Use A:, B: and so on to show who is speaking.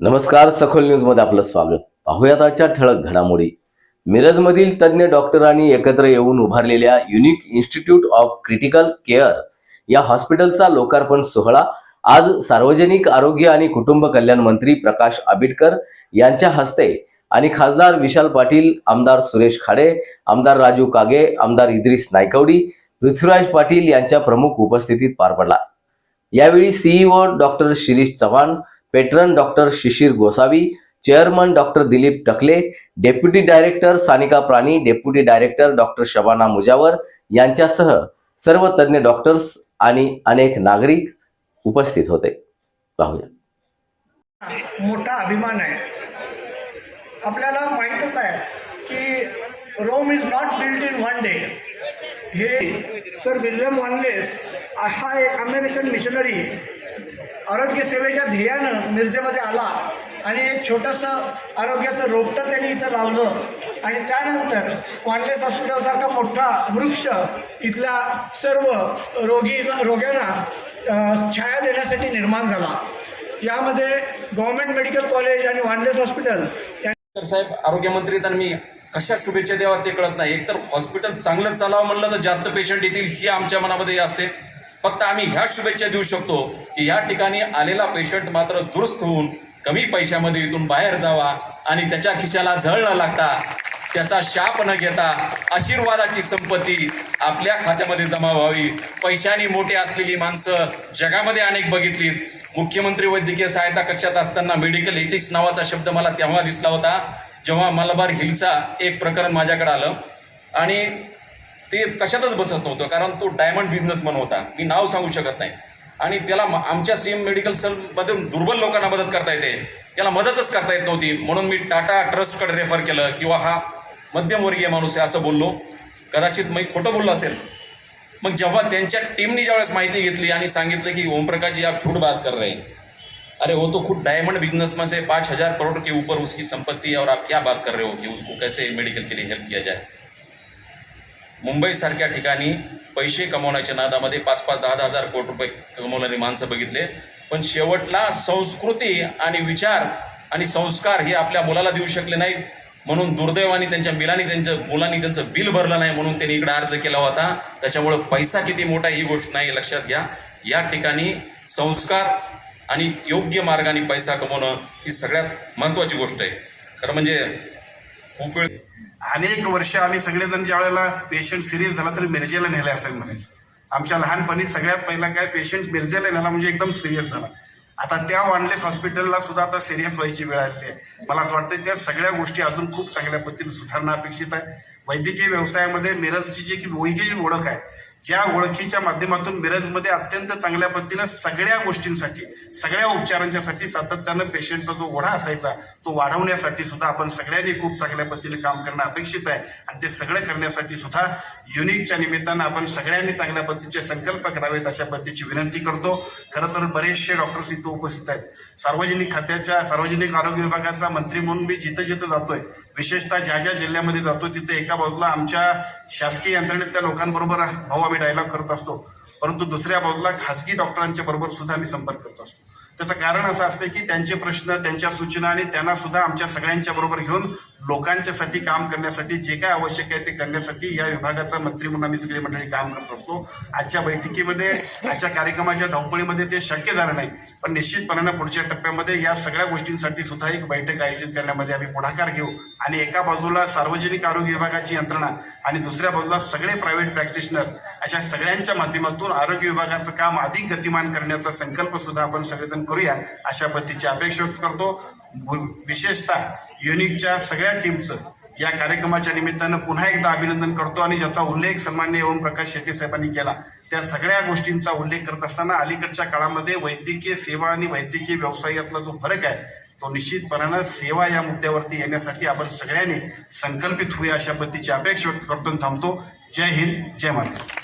A: नमस्कार सखोल न्यूजमध्ये आपलं स्वागत. पाहुयात आजच्या ठळक घडामोडी. मिरजमधील तज्ज्ञ डॉक्टरांनी एकत्र येऊन उभारलेल्या unique institute of critical care या हॉस्पिटलचा लोकार्पण सोहळा. आज सार्वजनिक आरोग्य आणि कुटुंब कल्याण मंत्री प्रकाश आंबेडकर यांच्या हस्ते आणि खासदार विशाल पाटील आमदार सुरेश खाडे आमदार राजू कागे आमदार इद्रिस नायकवडी पृथ्वीराज पाटील यांच्या प्रमुख उपस्थितीत पार पडला. यावेळी CEO doctor Shirish Chavan patron doctor Shishir Gosavi chairman doctor Dilip Takle deputy director Sanika Prani deputy director doctor Shabana Mujawar यांच्यासह सर्व तज्ज्ञ डॉक्टर्स आणि अनेक नागरिक उपस्थित होते. पाहूया.
B: मोठा अभिमान आहे. आपल्याला माहितच आहे की Rome is not build in one day हे सर विल्यम वॉनलेस हा एक अमेरिकन मिशनरी आरोग्य सेवेच्या ध्येयानं मिरजेमध्ये आला आणि एक छोटंसं आरोग्याचं रोपटं त्यांनी इथं लावलं. आणि त्यानंतर कॉन्लेस हॉस्पिटलसारखा मोठा वृक्ष इथल्या सर्व रोगी रोग्यांना छाया देण्यासाठी निर्माण झाला. यामध्ये गव्हर्नमेंट मेडिकल कॉलेज आणि वानलेस हॉस्पिटल या
C: तर साहेब आरोग्यमंत्री तर मी कशा शुभेच्छा द्यावा ते कळत नाही. एकतर हॉस्पिटल चांगलं चालावं म्हणलं तर जास्त पेशंट येतील ही आमच्या मनामध्ये असते. फक्त आम्ही ह्या शुभेच्छा देऊ शकतो की या ठिकाणी आलेला पेशंट मात्र दुरुस्त होऊन कमी पैशामध्ये इथून बाहेर जावा आणि त्याच्या खिशाला झळ न लागता त्याचा शाप न घेता आशीर्वादाची संपत्ती आपल्या खात्यामध्ये जमा व्हावी. पैशाने मोठे असलेली माणसं जगामध्ये अनेक बघितलीत. मुख्यमंत्री वैद्यकीय सहायता कक्षात असताना मेडिकल एथिक्स नावाचा शब्द मला तेव्हा दिसला होता जेव्हा मलबार हिलचा एक प्रकरण माझ्याकडे आलं. आणि ते कशातच बसत नव्हतं कारण तो डायमंड बिझनेसमन होता. मी नाव सांगू शकत नाही. आणि त्याला आमच्या सीएम मेडिकल सेलमध्ये दुर्बल लोकांना मदत करता येते. त्याला मदतच करता येत नव्हती. म्हणून मी टाटा ट्रस्टकडे रेफर केलं किंवा हा मध्यमवर्गीय माणूस आहे असं बोललो. कदाचित मी खोटं बोललो असेल. मग जेव्हा त्यांच्या टीमनी ज्यावेळेस माहिती घेतली आणि सांगितलं की ओमप्रकाशजी आप छूट बात कर रहे हैं. अरे वो तो खुद डायमंड बिजनेसमैन से पाँच हजार करोड़ के ऊपर उसकी संपत्ति है और आप क्या बात कर रहे हो कि उसको कैसे मेडिकल के लिए हेल्प किया जाए? मुंबईसारख्या ठिकाणी पैसे कमवण्याच्या नादामध्ये पाच पाच दहा दहा हजार कोटी रुपये कमवणारी माणसं बघितले. पण शेवटला संस्कृती आणि विचार आणि संस्कार हे आपल्या मुलाला देऊ शकले नाहीत. म्हणून दुर्दैवाने त्यांच्या बिलाने त्यांच्या मुलांनी त्यांचं बिल भरलं नाही म्हणून त्यांनी इकडे अर्ज केला होता. त्याच्यामुळं पैसा किती मोठा ही गोष्ट नाही लक्षात घ्या. या ठिकाणी संस्कार आणि योग्य मार्गाने पैसा कमवणं ही सगळ्यात महत्त्वाची गोष्ट आहे. खरं म्हणजे खूप वेळ
D: अनेक वर्ष आम्ही सगळेजण ज्या वेळेला पेशंट सिरियस झाला तर मिरजेला नेलं असेल म्हणायचं. आमच्या लहानपणी सगळ्यात पहिला काय पेशंट मिरजेला नेला म्हणजे एकदम सिरियस झाला. आता त्या वानलेस हॉस्पिटलला सुद्धा आता सिरियस व्हायची वेळ आली आहे. मला असं वाटतं त्या सगळ्या गोष्टी अजून खूप चांगल्या पद्धतीने सुधारणा अपेक्षित आहे. वैद्यकीय व्यवसायामध्ये मिरजची जी की वेगळी ओळख आहे ज्या ओळखीच्या माध्यमातून मिरजमध्ये अत्यंत चांगल्या पद्धतीनं सगळ्या गोष्टींसाठी सगळ्या उपचारांच्यासाठी सातत्यानं पेशंटचा जो ओढा असायचा तो वाढवण्यासाठी सुद्धा आपण सगळ्यांनी खूप चांगल्या पद्धतीने काम करणं अपेक्षित आहे. आणि ते सगळं करण्यासाठी सुद्धा युनिकच्या निमित्तानं आपण सगळ्यांनी चांगल्या पद्धतीचे संकल्प करावेत अशा पद्धतीची विनंती करतो. खरं तर बरेचसे डॉक्टर्स इथं उपस्थित आहेत. सार्वजनिक खात्याच्या सार्वजनिक आरोग्य विभागाचा मंत्री म्हणून मी जिथं जिथं जातोय विशेषतः ज्या ज्या जिल्ह्यामध्ये जातो तिथे एका बाजूला आमच्या शासकीय यंत्रणेत त्या लोकांबरोबर भाऊ आम्ही डायलॉग करत असतो. परंतु दुसऱ्या बाजूला खासगी डॉक्टरांच्या बरोबर सुद्धा आम्ही संपर्क करत असतो. त्याचं कारण असं असतं की त्यांचे प्रश्न त्यांच्या सूचना आणि त्यांना सुद्धा आमच्या सगळ्यांच्या बरोबर घेऊन लोकांच्यासाठी काम करण्यासाठी जे काय आवश्यक आहे ते करण्यासाठी या विभागाचा मंत्री म्हणून आम्ही सगळी मंडळी काम करत असतो. आजच्या बैठकीमध्ये आजच्या कार्यक्रमाच्या धावपळीमध्ये ते शक्य झालं नाही. पण निश्चितपणानं पुढच्या टप्प्यामध्ये या सगळ्या गोष्टींसाठी सुद्धा एक बैठक आयोजित करण्यामध्ये आम्ही पुढाकार घेऊ. आणि एका बाजूला सार्वजनिक आरोग्य विभागाची यंत्रणा आणि दुसऱ्या बाजूला सगळे प्रायव्हेट प्रॅक्टिशनर अशा सगळ्यांच्या माध्यमातून आरोग्य विभागाचं काम अधिक गतिमान करण्याचा संकल्प सुद्धा आपण सगळेजण करूया अशा पद्धतीची अपेक्षा व्यक्त करतो. विशेषतः युनिकच्या सगळ्या टीमचं या कार्यक्रमाच्या निमित्तानं पुन्हा एकदा अभिनंदन करतो आणि ज्याचा उल्लेख सन्मान्य ओम प्रकाश शेट्टी साहेबांनी केला त्या सगळ्या गोष्टींचा उल्लेख करत असताना अलीकडच्या काळामध्ये वैद्यकीय सेवा आणि वैद्यकीय व्यवसायातला जो फरक आहे तो निश्चितपणानं सेवा या मुद्द्यावरती येण्यासाठी आपण सगळ्यांनी संकल्पित होऊया अशा पद्धतीची अपेक्षा व्यक्त करतो थांबतो. जय हिंद जय महाराष्ट्र.